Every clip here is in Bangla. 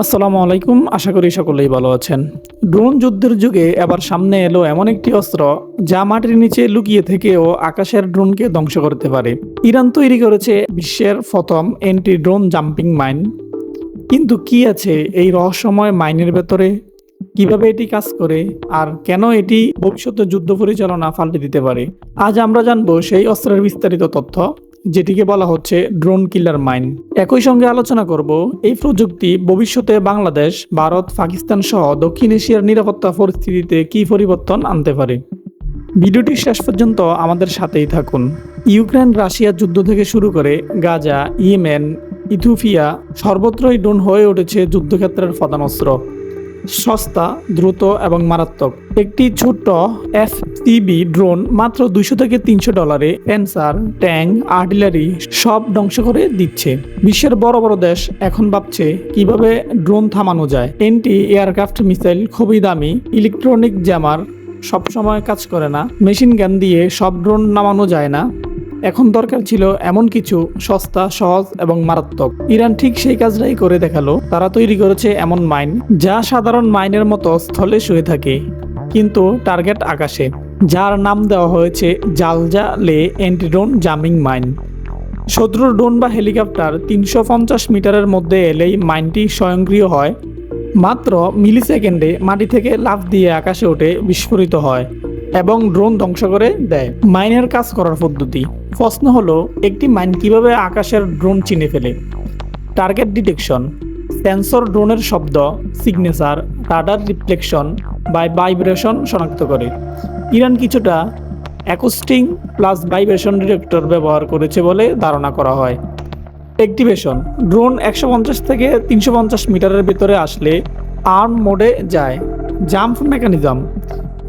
আসসালামু আলাইকুম, আশা করি সকলেই ভালো আছেন। ড্রোন যুদ্ধের যুগে এবার সামনে এলো এমন একটি অস্ত্র, যা মাটির নিচে লুকিয়ে থেকেও আকাশের ড্রোনকে ধ্বংস করতে পারে। ইরান তৈরি করেছে বিশ্বের প্রথম এন্টি ড্রোন জাম্পিং মাইন। কিন্তু কি আছে এই রহস্যময় মাইনের ভেতরে? কীভাবে এটি কাজ করে? আর কেন এটি ভবিষ্যতে যুদ্ধ পরিচালনা পাল্টে দিতে পারে? আজ আমরা জানব সেই অস্ত্রের বিস্তারিত তথ্য। যেটিকে বলা হচ্ছে ড্রোন কিলার মাইন একই সঙ্গে আলোচনা করব এই প্রযুক্তি ভবিষ্যতে বাংলাদেশ, ভারত, পাকিস্তান সহ দক্ষিণ এশিয়ার নিরাপত্তা পরিস্থিতিতে কী পরিবর্তন আনতে পারে। ভিডিওটি শেষ পর্যন্ত আমাদের সাথেই থাকুন। ইউক্রেন রাশিয়ার যুদ্ধ থেকে শুরু করে গাজা, ইয়েমেন, ইথিওপিয়া সর্বত্রই ড্রোন হয়ে উঠেছে যুদ্ধক্ষেত্রের প্রধান অস্ত্র সস্তা, দ্রুত এবং মারাত্মক। একটি ছোট্ট এফ টিবি ড্রোন মাত্র দুইশো থেকে তিনশো ডলারে পেন্সার ট্যাঙ্ক আর্টিলারি সব ধ্বংস করে দিচ্ছে। বিশ্বের বড় বড় দেশ এখন ভাবছে কীভাবে ড্রোন থামানো যায়। এন্টি এয়ারক্রাফট মিসাইল খুবই দামি, ইলেকট্রনিক জ্যামার সবসময় কাজ করে না। মেশিন গান দিয়ে সব ড্রোন নামানো যায় না। এখন দরকার ছিল এমন কিছু, সস্তা, সহজ এবং মারাত্মক। ইরান ঠিক সেই কাজটাই করে দেখাল। তারা তৈরি করেছে এমন মাইন, যা সাধারণ মাইনের মতো স্থলে শুয়ে থাকে। কিন্তু টার্গেট আকাশে, যার নাম দেওয়া হয়েছে জালজা লে অ্যান্টিড্রোন জামিং মাইন। শত্রুর ড্রোন বা হেলিকপ্টার তিনশো পঞ্চাশ মিটারের মধ্যে এলেই মাইনটি স্বয়ংক্রিয় হয়। মাত্র মিলি সেকেন্ডে মাটি থেকে লাফ দিয়ে আকাশে ওঠে বিস্ফোরিত হয় এবং ড্রোন ধ্বংস করে দেয়। মাইনের কাজ করার পদ্ধতি। প্রশ্ন হলো, একটি মাইন কীভাবে আকাশের ড্রোন চিনে ফেলে? টার্গেট ডিটেকশন, সেন্সর ড্রোনের শব্দ, সিগনেচার, রাডার রিফ্লেকশন বা ভাইব্রেশন শনাক্ত করে। ইরান কিছুটা অ্যাকোস্টিং প্লাস ভাইব্রেশন ডিটেক্টর ব্যবহার করেছে বলে ধারণা করা হয়। অ্যাক্টিভেশন, ড্রোন একশো পঞ্চাশ থেকে তিনশো পঞ্চাশ মিটারের ভিতরে আসলে আর্ম মোডে যায়। জাম্প মেকানিজম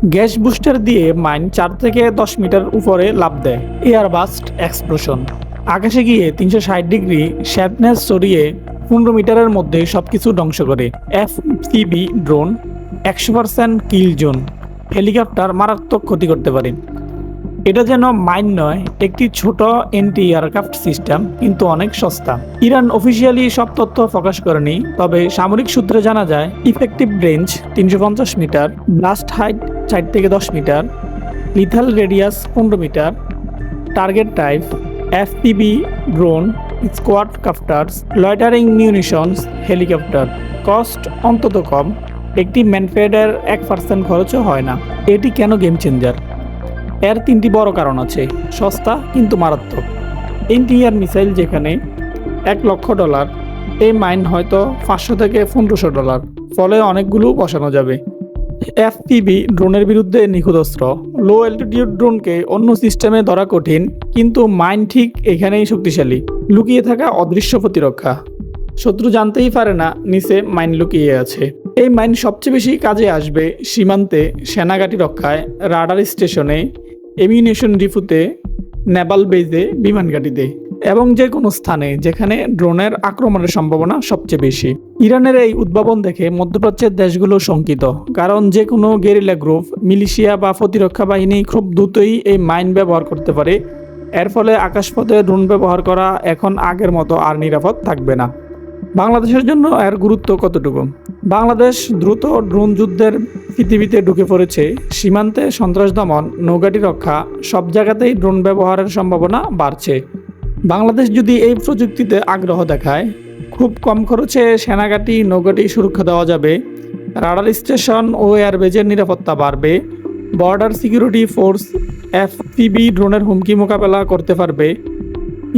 গ্যাস বুস্টার দিয়ে মাইন চার থেকে দশ মিটার উপরে লাভ দেয়। Air burst explosion. আকাশে গিয়ে তিনশো ষাট ডিগ্রি শ্যাডনেস সরিয়ে পনেরো মিটারের মধ্যে সব কিছু ধ্বংস করে। এফ সিবি ড্রোন একশো পার্সেন্ট কিল জোন। হেলিকপ্টার মারাত্মক ক্ষতি করতে পারে। এটা যেন মাইন নয়, একটি ছোট এন্টি এয়ারক্রাফট সিস্টেম কিন্তু অনেক সস্তা। ইরান অফিসিয়ালি সব তথ্য প্রকাশ করেনি, তবে সামরিক সূত্রে জানা যায় ইফেক্টিভ রেঞ্জ তিনশো পঞ্চাশ মিটার ব্লাস্ট হাইট চার থেকে দশ মিটার লিথাল রেডিয়াস পনেরো metre target type FPB drone squad copters loitering munitions helicopter cost অন্তত কম, একটি ম্যানফেডের এক পার্সেন্ট খরচও হয় না। এটি কেন গেম চেঞ্জার এর তিনটি বড় কারণ আছে, সস্তা কিন্তু মারাত্মক। এনটিআর মিসাইল যেখানে এক লক্ষ ডলার, এই মাইন হয়তো পাঁচশো থেকে পনেরোশো ডলার, ফলে অনেকগুলো বসানো যাবে। এফপিবি ড্রোনের বিরুদ্ধে নিখুঁত অস্ত্র লো অ্যালটিটিউড ড্রোনকে অন্য সিস্টেমে ধরা কঠিন, কিন্তু মাইন ঠিক এখানেই শক্তিশালী। লুকিয়ে থাকা অদৃশ্য প্রতিরক্ষা। শত্রু জানতেই পারে না, নিচে মাইন লুকিয়ে আছে। এই মাইন সবচেয়ে বেশি কাজে আসবে সীমান্তে সেনাঘাটি রক্ষায়, রাডার স্টেশনে এমিউনেশন ডিপুতে নেপাল বেজে বিমান ঘাঁটিতে এবং যে কোনো স্থানে যেখানে ড্রোনের আক্রমণের সম্ভাবনা সবচেয়ে বেশি। ইরানের এই উদ্ভাবন দেখে মধ্যপ্রাচ্যের দেশগুলো শঙ্কিত, কারণ যে কোনো গেরিলা গ্রুপ, মিলিশিয়া বা প্রতিরক্ষা বাহিনী খুব দ্রুতই এই মাইন ব্যবহার করতে পারে। এর ফলে আকাশপথে ড্রোন ব্যবহার করা এখন আগের মতো আর নিরাপদ থাকবে না। বাংলাদেশের জন্য এর গুরুত্ব কতটুকু? বাংলাদেশ দ্রুত ড্রোন যুদ্ধের পৃথিবীতে ঢুকে পড়েছে সীমান্তে সন্ত্রাস দমন, নৌঘাটি রক্ষা, সব জায়গাতেই ড্রোন ব্যবহারের সম্ভাবনা বাড়ছে। বাংলাদেশ যদি এই প্রযুক্তিতে আগ্রহ দেখায়, খুব কম খরচে সেনাঘাটি, নৌঘাটি সুরক্ষা দেওয়া যাবে। রাডার স্টেশন ও এয়ারবেজের নিরাপত্তা বাড়বে। বর্ডার সিকিউরিটি ফোর্স এফপিবি ড্রোনের হুমকি মোকাবেলা করতে পারবে।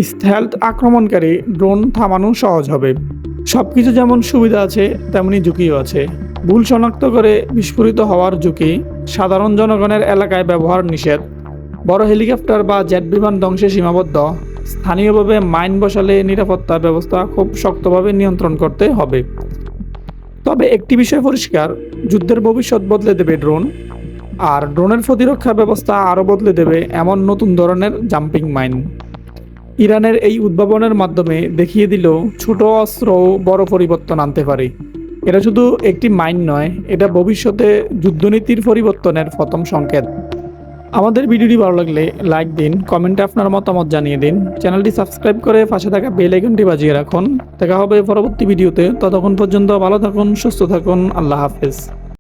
স্টেলথ আক্রমণকারী ড্রোন থামানো সহজ হবে। সব কিছু যেমন সুবিধা আছে, তেমনি ঝুঁকিও আছে। ভুল শনাক্ত করে বিস্ফোরিত হওয়ার ঝুঁকি সাধারণ জনগণের এলাকায় ব্যবহার নিষেধ। বড় হেলিকপ্টার বা জেট বিমান ধ্বংসে সীমাবদ্ধ। স্থানীয়ভাবে মাইন বসালে নিরাপত্তা ব্যবস্থা খুব শক্তভাবে নিয়ন্ত্রণ করতে হবে। তবে একটি বিষয় পরিষ্কার, যুদ্ধের ভবিষ্যৎ বদলে দেবে ড্রোন, আর ড্রোনের প্রতিরক্ষা ব্যবস্থা আরও বদলে দেবে এমন নতুন ধরনের জাম্পিং মাইন। ইরানের এই উদ্ভাবনের মাধ্যমে দেখিয়ে দিল ছোট অস্ত্রও বড় পরিবর্তন আনতে পারে। এটা শুধু একটি মাইন নয়, এটা ভবিষ্যতে যুদ্ধনীতির পরিবর্তনের প্রথম সংকেত। আমাদের ভিডিওটি ভালো লাগলে লাইক দিন, কমেন্টে আপনার মতামত জানিয়ে দিন। চ্যানেলটি সাবস্ক্রাইব করে পাশে থাকা বেল আইকনটি বাজিয়ে রাখুন। দেখা হবে পরবর্তী ভিডিওতে, ততক্ষণ পর্যন্ত ভালো থাকুন, সুস্থ থাকুন, আল্লাহ হাফেজ।